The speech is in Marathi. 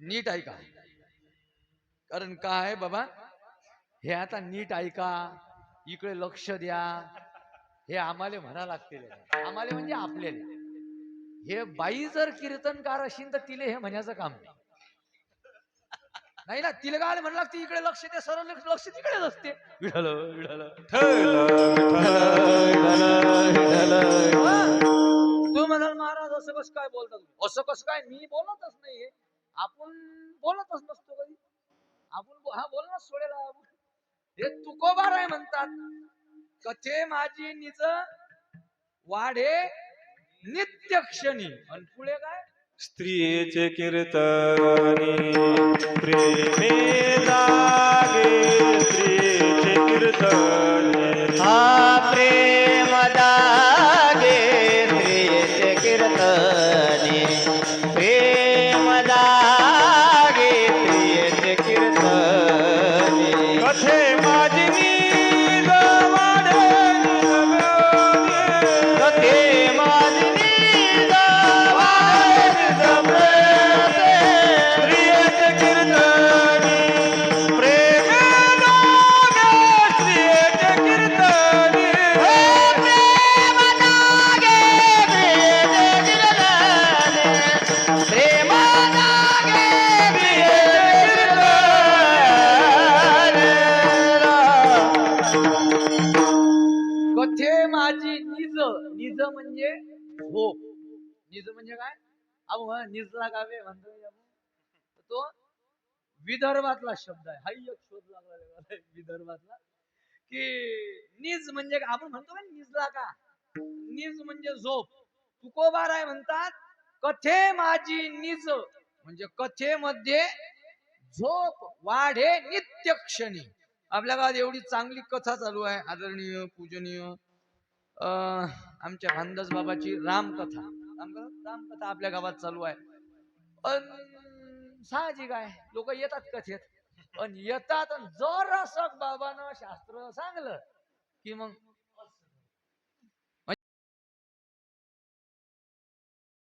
नीट ऐका. कारण काय बाबा? हे आता नीट ऐका. इकडे लक्ष द्या. हे आम्हाला म्हणा लागतील. आम्हाला म्हणजे आपल्याला. हे बाई जर कीर्तनकार असेल तर तिले हे म्हणायचं काम नाही. ना तिला काय म्हणलं लागते? इकडे लक्ष दे सरळ लक्ष तिकडेच असते. तू म्हणाल महाराज असं कसं काय बोलता तुम्ही? असं कसं काय मी बोलतच नाही. आपण बोलतच नसतो कधी. आपण बो- हा बोलणं सोडेला. हे तुकोबार आहे म्हणतात. कथे माझी निज वाढे नित्य क्षणी आणि पुढे काय? स्त्रियेचे कीर्तनी प्रेमे लागे स्त्रियेचे कीर्तन. माझी कीर्तने माझी निज निज म्हणजे झोप निज म्हणजे काय? अहो निजला गावे म्हणतो तो विदर्भातला शब्द आहे. हाही एक शोध लागला विदर्भातला. कि निज म्हणजे आपण म्हणतो ना निजला का निज म्हणजे झोप. तुकोबार आहे म्हणतात कथे माझी निज? म्हणजे कथेमध्ये झोप वाढे नित्य क्षणी आपल्या गावात एवढी चांगली कथा चालू आहे. आदरणीय पूजनीय आमच्या भानदास बाबाची रामकथा. रामकथा? रामकथा आपल्या गावात चालू आहे. अन साहजिक आहे. लोक येतात कथेत. पण येतात जर असं बाबानं शास्त्र सांगलं की मग